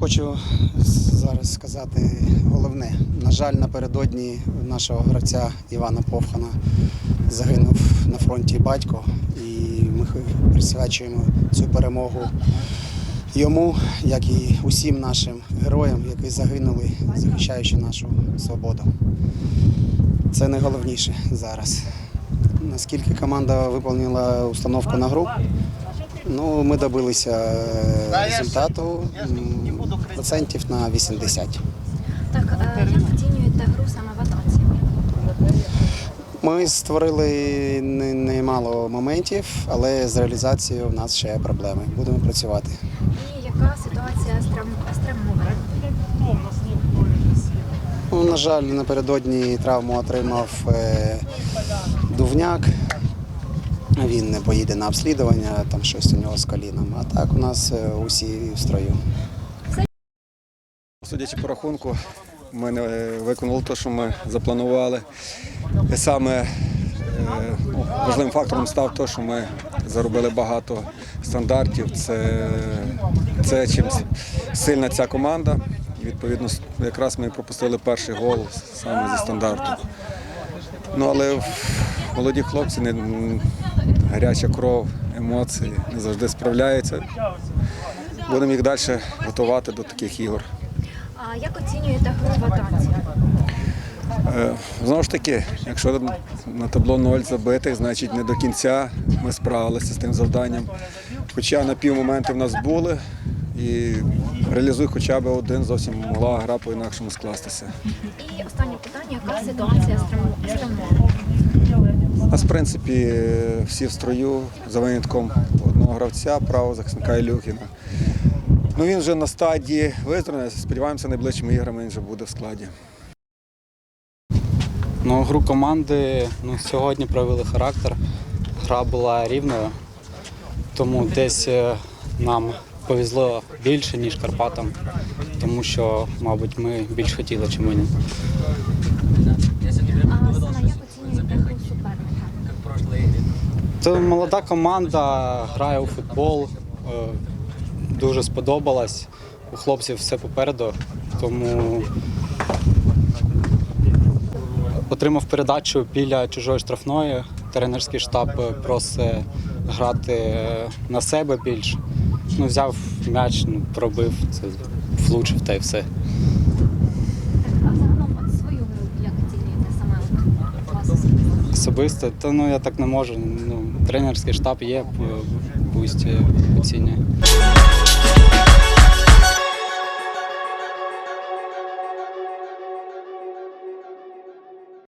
Хочу зараз сказати головне. На жаль, напередодні нашого гравця Івана Повхана загинув на фронті батько, і ми присвячуємо цю перемогу йому, як і усім нашим героям, які загинули, захищаючи нашу свободу. Це найголовніше зараз. Наскільки команда виконала установку на гру, ну, ми добилися е, результату процентів на 80. Так, е, як оцінюєте гру саме в атаці? Ми створили немало моментів, але з реалізацією в нас ще проблеми. Будемо працювати. І яка ситуація з трав- з травмуванням? Ну, на жаль, напередодні травму отримав е, дувняк. Він не поїде на обслідування, там щось у нього з коліном. А так у нас е, усі в строю. Судячи по рахунку, ми не виконали те, що ми запланували. І саме е, ну, важливим фактором став те, що ми заробили багато стандартів. Це, це чим сильна ця команда. Відповідно, якраз ми пропустили перший гол саме зі стандарту. Ну, але молоді хлопці, не, гаряча кров, емоції не завжди справляються. Будемо їх далі готувати до таких ігор. А як оцінюєте гру атаці? Е, Знову ж таки, якщо на табло 0 забитих, значить не до кінця ми справилися з тим завданням. Хоча на пів моменти в нас були, і реалізуй хоча б один, зовсім могла гра по-інакшому скластися. І останнє питання, яка ситуація з У нас, в принципі, всі в строю за винятком одного гравця, правого захисника Ілюхіна. Ну, він вже на стадії виздоровлення, сподіваємося, найближчими іграми він вже буде в складі. Ну, гру команди ну, сьогодні проявили характер. Гра була рівною, тому десь е, нам повезло більше, ніж Карпатам, тому що, мабуть, ми більш хотіли, чим вони. Це молода команда, грає у футбол. Е, Дуже сподобалась. У хлопців все попереду, тому отримав передачу біля чужої штрафної. Тренерський штаб е, просить грати е, на себе більш. Ну, взяв м'яч, ну, пробив, це влучив та й все. А загалом от свою гру як оцінюєте особисто? То ну я так не можу. Ну, тренерський штаб є, е, оцінює.